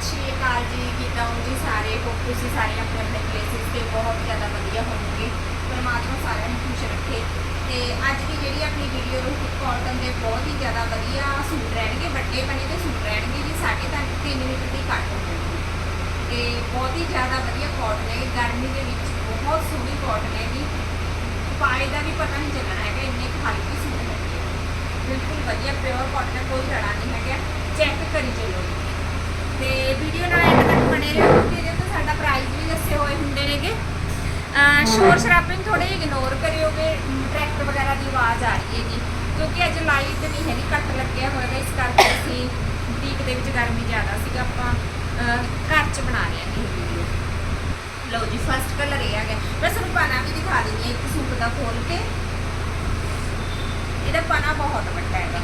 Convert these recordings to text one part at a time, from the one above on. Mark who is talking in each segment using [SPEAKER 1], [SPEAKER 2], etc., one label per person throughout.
[SPEAKER 1] ਸਤਿ ਸ਼੍ਰੀ ਅਕਾਲ ਜੀ ਕਿਦਾਂ ਹੋ ਜੀ ਸਾਰੇ। ਹੋਪ ਤੁਸੀਂ ਸਾਰੇ ਆਪਣੇ ਆਪਣੇ ਪਲੇਸਿਸ ਤੇ ਬਹੁਤ ਜ਼ਿਆਦਾ ਵਧੀਆ ਹੋਵੋਗੇ। ਪਰਮਾਤਮਾ ਸਾਰਿਆਂ ਨੂੰ ਖੁਸ਼ ਰੱਖੇ। ਤੇ ਅੱਜ ਦੀ ਜਿਹੜੀ ਆਪਣੀ ਵੀਡੀਓ ਨੂੰ ਕਾਟਨ ਦੇ ਬਹੁਤ ਹੀ ਜ਼ਿਆਦਾ ਵਧੀਆ ਸੂਟ ਰਹਿਣਗੇ, ਵੱਡੇ ਬਣੇ ਦੇ ਸੂਟ ਰਹਿਣਗੇ, ਜੀ 3.5 ਮੀਟਰ ਦੀ ਕੱਟ ਹੋਊਗੀ ਤੇ ਬਹੁਤ ਹੀ ਜ਼ਿਆਦਾ ਵਧੀਆ ਕਾਟਨ ਹੈ, ਗਰਮੀ ਦੇ ਵਿੱਚ ਬਹੁਤ ਸੋਹਣੀ ਕਾਟਨ ਹੈ ਜੀ। ਪਾਏ ਦਾ ਵੀ ਪਤਾ ਨਹੀਂ ਚੱਲਣਾ ਹੈਗਾ, ਇੰਨੇ ਕੁ ਹਲਕੀ ਸੂਟ ਹੈਗੇ ਆ। ਬਿਲਕੁਲ ਵਧੀਆ ਪਿਓਰ ਕਾਟਨ ਕੋਈ ਰੜਾ ਨਹੀਂ ਹੈਗਾ। ਚੈੱਕ ਕਰੀ ਚੱਲੋ ਤੇ ਵੀਡੀਓ ਨਾਲ ਐਂਡ ਤੱਕ ਬਣੇ ਰਹੋ ਕਿਉਂਕਿ ਇਹਦੇ ਤੋਂ ਸਾਡਾ ਪ੍ਰਾਈਸ ਵੀ ਦੱਸੇ ਹੋਏ ਹੁੰਦੇ ਨੇਗੇ। ਸ਼ੋਰ ਸ਼ਰਾਪਿੰਗ ਥੋੜੇ ਇਗਨੋਰ ਕਰਿਓਗੇ ਟਰੈਕਟਰ ਵਗੈਰਾ ਦੀ ਆਵਾਜ਼ ਆ ਰਹੀ ਹੈਗੀ। ਕਿਉਂਕਿ ਅੱਜ ਲਾਈਟ ਨਹੀਂ ਹੈਗੀ ਕੱਟ ਲੱਗਿਆ ਹੋਏਗਾ ਇਸ ਕਰਕੇ ਅਸੀਂ ਬੁਟੀਕ ਦੇ ਵਿੱਚ ਗਰਮੀ ਜ਼ਿਆਦਾ ਸੀਗਾ, ਆਪਾਂ ਘਰ 'ਚ ਬਣਾ ਰਹੇ ਹਾਂ ਇਹ ਵੀਡੀਓ ਲਓ ਜੀ ਫਸਟ ਕਲਰ ਇਹ ਆ ਗਿਆ। ਮੈਂ ਤੁਹਾਨੂੰ ਪਾਣਾ ਵੀ ਦਿਖਾ ਦਿੰਦੀ ਹਾਂ ਇੱਕ ਸੂਟ ਦਾ ਖੋਲ ਕੇ। ਇਹਦਾ ਪਾਣਾ ਬਹੁਤ ਵੱਡਾ ਹੈਗਾ।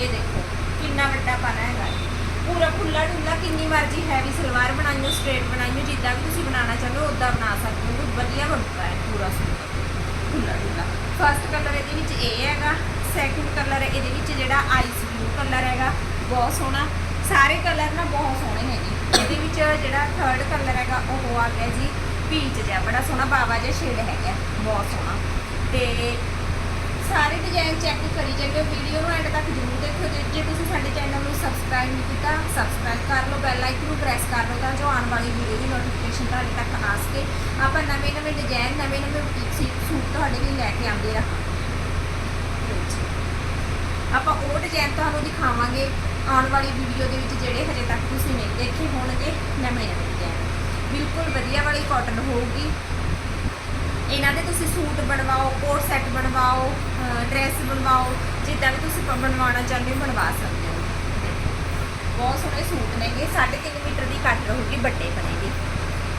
[SPEAKER 1] ਇਹ ਦੇਖੋ। ਕਿੰਨਾ ਵੱਡਾ ਪਾਣਾ ਹੈਗਾ। ਪੂਰਾ ਖੁੱਲਾ ਡੁੱਲਾ ਕਿੰਨੀ ਮਰਜ਼ੀ ਹੈਵੀ ਸਲਵਾਰ ਬਣਾਈਓ ਸਟ੍ਰੇਟ ਬਣਾਈਓ, ਜਿੱਦਾਂ ਵੀ ਤੁਸੀਂ ਬਣਾਉਣਾ ਚਾਹੋ ਉਦਾਂ ਬਣਾ ਸਕਦੇ ਹੋ। ਵਧੀਆ ਬਣਦਾ ਹੈ ਪੂਰਾ ਸੂਟ। ਖੁੱਲਾ ਡੁੱਲਾ ਫਸਟ ਕਲਰ ਇਹਦੇ ਵਿੱਚ ਇਹ ਹੈਗਾ ਸੈਕਿੰਡ ਕਲਰ ਇਹਦੇ ਵਿੱਚ ਜਿਹੜਾ ਆਈਸ ਬਲੂ ਕਲਰ ਹੈਗਾ, ਬਹੁਤ ਸੋਹਣਾ। ਸਾਰੇ ਕਲਰ ਨਾ ਬਹੁਤ ਸੋਹਣੇ ਹੈਗੇ ਇਹਦੇ ਵਿੱਚ ਜਿਹੜਾ ਥਰਡ ਕਲਰ ਹੈਗਾ, ਉਹ ਆ ਗਿਆ ਜੀ ਪੀਚ ਜਿਹਾ, ਬੜਾ ਸੋਹਣਾ, ਬਾਵਾ ਜਿਹਾ ਸ਼ੇਡ ਹੈਗਾ, ਬਹੁਤ ਸੋਹਣਾ। ਤੇ ਸਾਰੇ ਡਿਜ਼ਾਈਨ ਚੈੱਕ ਕਰੀ ਚੱਲਿਓ ਵੀਡੀਓ ਨੂੰ ਐਂਡ ਤੱਕ ਜ਼ਰੂਰ ਦੇਖੋ ਜੇ- ਜੇ ਤੁਸੀਂ ਸਾਡੇ ਚੈਨਲ ਨੂੰ ਸਬਸਕ੍ਰਾਈਬ ਨਹੀਂ ਕੀਤਾ ਸਬਸਕ੍ਰਾਈਬ ਕਰ ਲਓ ਬੈਲ ਆਈਕਨ ਨੂੰ ਪ੍ਰੈਸ ਕਰ ਲਓ ਤਾਂ ਜੋ ਆਉਣ ਵਾਲੀ ਵੀਡੀਓ ਦੀ ਨੋਟੀਫਿਕੇਸ਼ਨ ਤੁਹਾਡੇ ਤੱਕ ਆ ਸਕੇ। ਆਪਾਂ ਨਵੇਂ ਨਵੇਂ ਡਿਜ਼ਾਈਨ ਨਵੇਂ ਨਵੇਂ ਬੁਟੀਕ ਸੂਟ ਤੁਹਾਡੇ ਲਈ ਲੈ ਕੇ ਆਉਂਦੇ ਰਹਾਂਗੇ ਆਪਾਂ ਉਹ ਡਿਜ਼ਾਈਨ ਤੁਹਾਨੂੰ ਦਿਖਾਵਾਂਗੇ ਆਉਣ ਵਾਲੀ ਵੀਡੀਓ ਦੇ ਵਿੱਚ ਜਿਹੜੇ ਹਜੇ ਤੱਕ ਤੁਸੀਂ ਨਹੀਂ ਦੇਖੇ ਹੋਣਗੇ ਨਵੇਂ ਨਵੇਂ ਡਿਜ਼ਾਈਨ ਬਿਲਕੁਲ ਵਧੀਆ ਵਾਲੀ ਕਾਟਨ ਹੋਊਗੀ। ਇਹਨਾਂ ਦੇ ਤੁਸੀਂ ਸੂਟ ਬਣਵਾਓ ਕੋਟ ਸੈੱਟ ਬਣਵਾਓ ਡਰੈਸ ਬਣਵਾਓ, ਜਿੱਦਾਂ ਵੀ ਤੁਸੀਂ ਬਣਵਾਉਣਾ ਚਾਹੁੰਦੇ ਹੋ, ਬਣਵਾ ਸਕਦੇ ਹੋ। ਬਹੁਤ ਸੋਹਣੇ ਸੂਟ ਨੇਗੇ 3.5 ਮੀਟਰ ਦੀ ਕੱਟ ਰਹੂਗੀ, ਵੱਡੇ ਬਣੇਗੀ।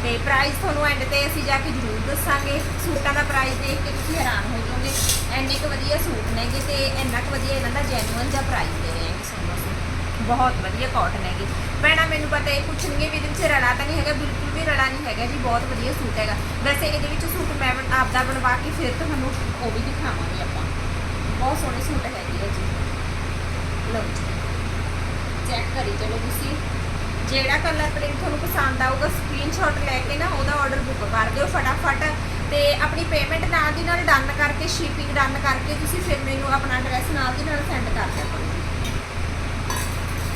[SPEAKER 1] ਤੇ ਪ੍ਰਾਈਸ ਤੁਹਾਨੂੰ ਐਂਡ ਤੇ ਅਸੀਂ ਜਾ ਕੇ ਜ਼ਰੂਰ ਦੱਸਾਂਗੇ। ਸੂਟਾਂ ਦਾ ਪ੍ਰਾਈਸ ਦੇਖ ਕੇ ਤੁਸੀਂ ਹੈਰਾਨ ਹੋ ਜਾਓਗੇ। ਐਨੇ ਕੁ ਵਧੀਆ ਸੂਟ ਨੇਗੇ ਤੇ ਇੰਨਾ ਕੁ ਵਧੀਆ ਇਹਨਾਂ ਦਾ ਜੈਨੂਅਨ ਜਿਹਾ ਪ੍ਰਾਈਸ ਦੇ ਰਹੇ ਹਾਂ ਸਾਨੂੰ ਅਸੀਂ ਬਹੁਤ ਵਧੀਆ ਕਾਟਨ ਹੈਗੀ। ਭੈਣਾਂ, ਮੈਨੂੰ ਪਤਾ ਇਹ ਪੁੱਛਣਗੇ ਵੀ ਇਹਦੇ ਵਿੱਚ ਰਲਾ ਤਾਂ ਨਹੀਂ ਹੈਗਾ, ਬਿਲਕੁਲ ਵੀ ਰਲਾ ਨਹੀਂ ਹੈਗਾ ਜੀ, ਬਹੁਤ ਵਧੀਆ ਸੂਟ ਹੈਗਾ। ਵੈਸੇ ਇਹਦੇ ਵਿੱਚ ਸੂਟ ਮੈਂ ਬਣ- ਆਪਦਾ ਬਣਵਾ ਕੇ ਫਿਰ ਤੁਹਾਨੂੰ ਉਹ ਵੀ ਦਿਖਾਵਾਂਗੀ ਆਪਾਂ। ਬਹੁਤ ਸੋਹਣੇ ਸੂਟ ਹੈਗੇ ਆ ਜੀ। ਲਓ ਜੀ। ਚੈੱਕ ਕਰੀ, ਚਲੋ ਤੁਸੀਂ। ਜਿਹੜਾ ਕਲਰ ਪ੍ਰਿੰਟ ਤੁਹਾਨੂੰ ਪਸੰਦ ਆਊਗਾ ਸਕਰੀਨਸ਼ਾਟ ਲੈ ਕੇ ਨਾ ਉਹਦਾ ਆਰਡਰ ਬੁੱਕ ਕਰ ਦਿਓ ਫਟਾਫਟ ਤੇ ਆਪਣੀ ਪੇਮੈਂਟ ਨਾਲ ਦੀ ਨਾਲ ਡਨ ਕਰਕੇ ਸ਼ਿਪਿੰਗ ਡਨ ਕਰਕੇ ਤੁਸੀਂ ਫਿਰ ਮੈਨੂੰ ਆਪਣਾ ਐਡਰੈਸ ਨਾਲ ਦੀ ਨਾਲ ਸੈਂਡ ਕਰ ਦਿਆ ਕਰੋ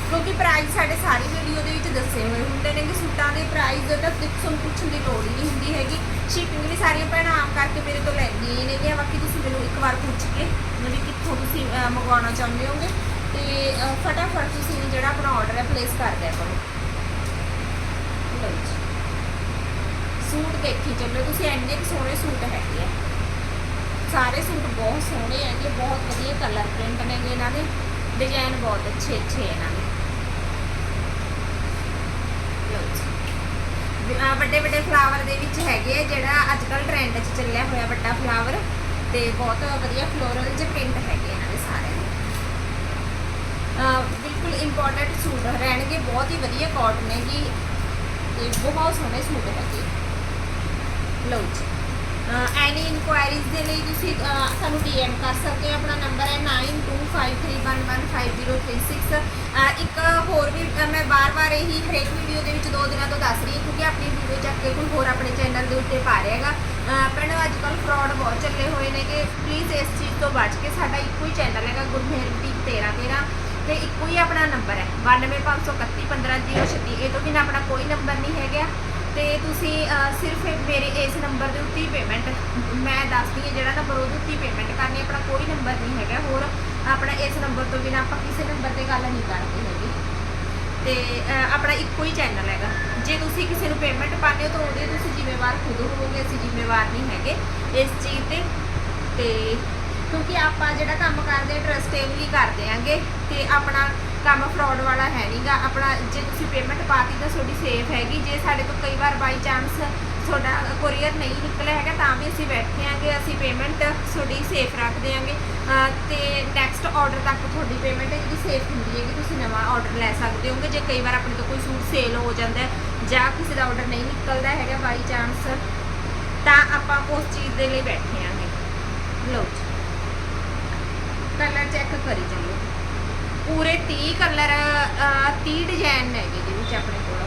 [SPEAKER 1] ਕਿਉਂਕਿ ਪ੍ਰਾਈਸ ਸਾਡੇ ਸਾਰੀ ਵੀਡੀਓ ਦੇ ਵਿੱਚ ਦੱਸੇ ਹੋਏ ਹੁੰਦੇ ਨੇ ਕਿ ਸੂਟਾਂ ਦੇ ਪ੍ਰਾਈਸ ਤਾਂ ਤੁਹਾਨੂੰ ਪੁੱਛਣ ਦੀ ਲੋੜ ਹੀ ਨਹੀਂ ਹੁੰਦੀ ਹੈਗੀ। ਸ਼ਿਪਿੰਗ ਵੀ ਸਾਰੀਆਂ ਭੈਣਾਂ ਆਮ ਕਰਕੇ ਮੇਰੇ ਤੋਂ ਲੈਂਦੀਆਂ ਹੀ ਨੇਗੀਆਂ, ਬਾਕੀ ਤੁਸੀਂ ਮੈਨੂੰ ਇੱਕ ਵਾਰ ਪੁੱਛ ਕੇ ਮਤਲਬ ਕਿੱਥੋਂ ਤੁਸੀਂ ਮੰਗਵਾਉਣਾ ਚਾਹੁੰਦੇ ਹੋਗੇ। ਤੇ ਫਟਾਫਟ ਤੁਸੀਂ ਜਿਹੜਾ ਆਪਣਾ ਆਰਡਰ ਹੈ ਪਲੇਸ ਕਰ ਦਿਆ ਕਰੋ। ਜੀ। ਸੂਟ ਦੇਖੀ ਚੱਲੋ, ਤੁਸੀਂ ਇੰਨੇ ਕੁ ਸੋਹਣੇ ਸੂਟ ਹੈਗੇ ਆ। ਸਾਰੇ ਸੂਟ ਬਹੁਤ ਸੋਹਣੇ ਹੈਗੇ, ਬਹੁਤ ਵਧੀਆ ਕਲਰ ਪ੍ਰਿੰਟ ਨੇਗੇ ਇਹਨਾਂ ਦੇ। ਡਿਜ਼ਾਈਨ ਬਹੁਤ ਅੱਛੇ ਅੱਛੇ ਇਹਨਾਂ ਦੇ ਲਓ ਜੀ। ਵੀ ਆਹ ਵੱਡੇ ਵੱਡੇ ਫਲਾਵਰ ਦੇ ਵਿੱਚ ਹੈਗੇ ਆ ਜਿਹੜਾ ਅੱਜ ਕੱਲ ਟ੍ਰੈਂਡ 'ਚ ਚੱਲਿਆ ਹੋਇਆ ਵੱਡਾ ਫਲਾਵਰ ਤੇ ਬਹੁਤ ਵਧੀਆ ਫਲੋਰਲ ਜਿਹੇ ਪ੍ਰਿੰਟ ਹੈਗੇ ਇਹਨਾਂ ਦੇ ਸਾਰਿਆਂ ਦੇ। ਬਿਲਕੁਲ ਇੰਪੋਰਟੈਂਟ ਸੂਟ ਰਹਿਣਗੇ ਬਹੁਤ ਹੀ ਵਧੀਆ ਕਾਟਨ ਹੈਗੀ ਤੇ ਬਹੁਤ ਸੋਹਣੇ ਸੂਟ ਹੈਗੇ। ਲਓ ਜੀ। ਐਨੀ ਇਨਕੁਆਇਰੀਜ਼ ਦੇ ਲਈ ਤੁਸੀਂ ਅਹ, ਸਾਨੂੰ ਡੀਐਮ ਕਰ ਸਕਦੇ ਹੋ ਆਪਣਾ ਨੰਬਰ ਹੈ 9253115036 ਅਹ, ਇੱਕ ਹੋਰ ਵੀ ਮੈਂ ਬਾਰ-ਬਾਰ ਇਹੀ ਹਰੇਕ ਵੀਡੀਓ ਦੇ ਵਿੱਚ ਦੋ ਦਿਨਾਂ ਤੋਂ ਦੱਸ ਰਹੀ ਹਾਂ ਕਿਉਂਕਿ ਕੇ ਕੋਈ ਹੋਰ ਆਪਣੇ ਚੈਨਲ ਦੇ ਉੱਤੇ ਪਾ ਰਿਹਾ ਰਿਹਾਗਾ ਭੈਣੋ ਅੱਜ ਕੱਲ ਫਰਾਡ ਬਹੁਤ ਚੱਲੇ ਹੋਏ ਨੇ ਕਿ ਪਲੀਜ਼ ਇਸ ਚੀਜ਼ ਤੋਂ ਬਚ ਕੇ ਸਾਡਾ ਇੱਕੋ ਹੀ ਚੈਨਲ ਹੈਗਾ ਗੁਰਮੇਹਰ ਬੁਟੀਕ 1313 ਤੇ ਇੱਕੋ ਹੀ ਆਪਣਾ ਨੰਬਰ ਹੈ 9253315036 ਇਹ ਤੋਂ ਬਿਨਾਂ ਆਪਣਾ ਕੋਈ ਨੰਬਰ ਨਹੀਂ ਹੈਗਾ। ਤੇ ਤੁਸੀਂ ਸਿਰਫ ਮੇਰੇ ਇਸ ਨੰਬਰ ਦੇ ਉੱਤੇ ਪੇਮੈਂਟ ਮੈਂ ਦੱਸਦੀ ਹਾਂ ਜਿਹੜਾ ਨੰਬਰ ਉਹਦੇ ਉੱਤੇ ਪੇਮੈਂਟ ਕਰਨੀ ਆਪਣਾ ਕੋਈ ਨੰਬਰ ਨਹੀਂ ਹੈਗਾ। ਹੋਰ ਆਪਣਾ ਇਸ ਨੰਬਰ ਤੋਂ ਬਿਨਾਂ ਆਪਾਂ ਕਿਸੇ ਨੰਬਰ ਤੇ ਗੱਲ ਨਹੀਂ ਕਰਦੇ ਹੈਗੇ। ਤੇ ਆਪਣਾ ਇੱਕੋ ਹੀ ਚੈਨਲ ਹੈਗਾ। ਜੇ ਤੁਸੀਂ ਕਿਸੇ ਨੂੰ ਪੇਮੈਂਟ ਪਾਉਂਦੇ ਹੋ ਤਾਂ ਉਹਦੇ ਤੁਸੀਂ ਜ਼ਿੰਮੇਵਾਰ ਖੁਦ ਹੋਵੋਗੇ, ਅਸੀਂ ਜ਼ਿੰਮੇਵਾਰ ਨਹੀਂ ਹੈਗੇ ਇਸ ਚੀਜ਼ ਤੇ। ਤੇ ਕਿਉਂਕਿ ਆਪਾਂ ਜਿਹੜਾ ਕੰਮ ਕਰਦੇ ਟਰਸਟੇਬਲੀ ਕਰਦੇ ਆਂਗੇ ਤੇ ਆਪਣਾ ਕੰਮ ਫਰਾਡ ਵਾਲਾ ਹੈ ਨਹੀਂਗਾ ਆਪਣਾ ਜੇ ਤੁਸੀਂ ਪੇਮੈਂਟ ਪਾਤੀ ਤਾਂ ਤੁਹਾਡੀ ਸੇਫ ਹੈਗੀ। ਜੇ ਸਾਡੇ ਤੋਂ ਕਈ ਵਾਰ ਬਾਈ ਚਾਂਸ ਤੁਹਾਡਾ ਕੋਰੀਅਰ ਨਹੀਂ ਨਿਕਲਿਆ ਹੈਗਾ, ਤਾਂ ਵੀ ਅਸੀਂ ਬੈਠੇ ਆਂਗੇ, ਅਸੀਂ ਪੇਮੈਂਟ ਤੁਹਾਡੀ ਸੇਫ ਰੱਖਦੇ ਆਂਗੇ ਅਹ ਤੇ ਨੈਕਸਟ ਆਰਡਰ ਤੱਕ ਤੁਹਾਡੀ ਪੇਮੈਂਟ ਜਿਹੜੀ ਸੇਫ ਹੁੰਦੀ ਹੈ ਕਿ ਤੁਸੀਂ ਨਵਾਂ ਆਰਡਰ ਲੈ ਸਕਦੇ ਹੋਗੇ। ਜੇ ਕਈ ਵਾਰ ਆਪਣੇ ਤੋਂ ਕੋਈ ਸੂਟ ਸੇਲ ਹੋ ਜਾਂਦਾ ਜਾਂ ਕਿਸੇ ਦਾ ਆਰਡਰ ਨਹੀਂ ਨਿਕਲਦਾ ਹੈਗਾ ਬਾਈ ਚਾਂਸ ਤਾਂ ਆਪਾਂ ਉਸ ਚੀਜ਼ ਦੇ ਲਈ ਬੈਠੇ ਆਂਗੇ। ਲਓ ਜੀ। ਕਲਰ ਚੈੱਕ ਕਰੀ ਚੱਲੋ ਪੂਰੇ 30 ਕਲਰ 30 ਡਿਜ਼ਾਈਨ ਹੈਗੇ ਜਿਹਦੇ ਵਿੱਚ ਆਪਣੇ ਕੋਲ।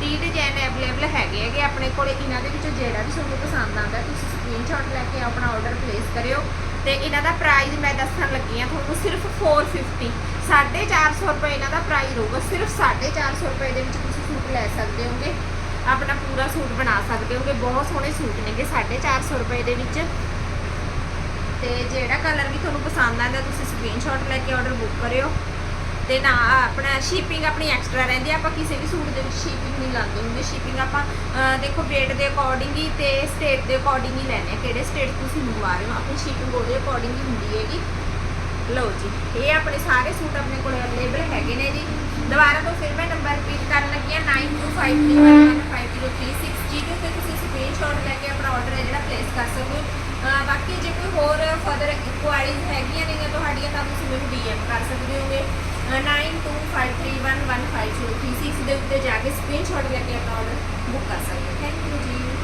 [SPEAKER 1] 30 ਡਿਜ਼ਾਈਨ ਅਵੇਲੇਬਲ ਹੈਗੇ ਹੈਗੇ ਆਪਣੇ ਕੋਲ, ਇਹਨਾਂ ਦੇ ਵਿੱਚੋਂ ਜਿਹੜਾ ਵੀ ਤੁਹਾਨੂੰ ਪਸੰਦ ਆਉਂਦਾ, ਤੁਸੀਂ ਸਕਰੀਨਸ਼ਾਟ ਲੈ ਕੇ ਆਪਣਾ ਆਰਡਰ ਪਲੇਸ ਕਰਿਓ ਤੇ ਇਹਨਾਂ ਦਾ ਪ੍ਰਾਈਸ ਮੈਂ ਦੱਸਣ ਲੱਗੀ ਆ ਤੁਹਾਨੂੰ ਸਿਰਫ 450 450 ਰੁਪਏ ਇਹਨਾਂ ਦਾ ਪ੍ਰਾਈਸ ਰਹੂਗਾ, ਸਿਰਫ 450 ਰੁਪਏ ਦੇ ਵਿੱਚ ਤੁਸੀਂ ਸੂਟ ਲੈ ਸਕਦੇ ਹੋਗੇ। ਆਪਣਾ ਪੂਰਾ ਸੂਟ ਬਣਾ ਸਕਦੇ ਹੋਗੇ, ਬਹੁਤ ਸੋਹਣੇ ਸੂਟ ਨੇਗੇ 450 ਰੁਪਏ ਦੇ ਵਿੱਚ। ਤੇ ਜਿਹੜਾ ਕਲਰ ਵੀ ਤੁਹਾਨੂੰ ਪਸੰਦ ਆਉਂਦਾ, ਤੁਸੀਂ ਸਕਰੀਨਸ਼ਾਟ ਲੈ ਕੇ ਆਰਡਰ ਬੁੱਕ ਕਰਿਓ। ਤੇ ਨਾ ਆਪਣਾ ਸ਼ਿਪਿੰਗ ਆਪਣੀ ਐਕਸਟਰਾ ਰਹਿੰਦੀ ਆ, ਆਪਾਂ ਕਿਸੇ ਵੀ ਸੂਟ ਦੇ ਵਿੱਚ ਸ਼ਿਪਿੰਗ ਨਹੀਂ ਲਾਉਂਦੇ ਹੁੰਦੇ। ਸ਼ਿਪਿੰਗ ਆਪਾਂ ਦੇਖੋ weight ਦੇ ਅਕੋਰਡਿੰਗ ਹੀ ਤੇ ਸਟੇਟ ਦੇ ਅਕੋਰਡਿੰਗ ਹੀ ਲੈਣੇ ਕਿਹੜੇ ਸਟੇਟ ਤੁਸੀਂ ਮੰਗਵਾ ਰਹੇ ਹੋ? ਆਪਣੀ ਸ਼ਿਪਿੰਗ ਉਹਦੇ ਅਕੋਰਡਿੰਗ ਹੀ ਹੁੰਦੀ ਹੈਗੀ। ਲਓ ਜੀ, ਇਹ ਆਪਣੇ ਸਾਰੇ ਸੂਟ ਆਪਣੇ ਕੋਲ ਅਵੇਲੇਬਲ ਹੈਗੇ ਨੇ ਜੀ। ਦੁਬਾਰਾ ਤੋਂ ਫਿਰ ਮੈਂ ਨੰਬਰ ਰਿਪੀਟ ਕਰਨ ਲੱਗੀ ਆ 9253155036 ਜੀ ਉੱਤੇ ਤੁਸੀਂ ਸਕਰੀਨਸ਼ਾਟ ਲੈ ਕੇ ਆਪਣਾ ਆਰਡਰ ਹੈ ਜਿਹੜਾ ਪਲੇਸ ਕਰ ਸਕਦੇ ਹੋ। ਬਾਕੀ ਜੇ ਕੋਈ ਹੋਰ ਫਰਦਰ ਇਨਕੁਆਇਰੀਜ਼ ਹੈਗੀਆਂ ਨੇ ਤੁਹਾਡੀਆਂ ਤਾਂ ਤੁਸੀਂ ਮੈਨੂੰ ਡੀਐਮ ਕਰ ਸਕਦੇ ਹੋਗੇ। 92531152236 ਦੇ ਉੱਤੇ ਜਾ ਕੇ ਸਕਰੀਨਸ਼ਾਟ ਲੈ ਕੇ ਆਪਣਾ ਔਡਰ ਬੁੱਕ ਕਰ ਸਕਦੇ ਹੋ ਥੈਂਕ ਯੂ ਜੀ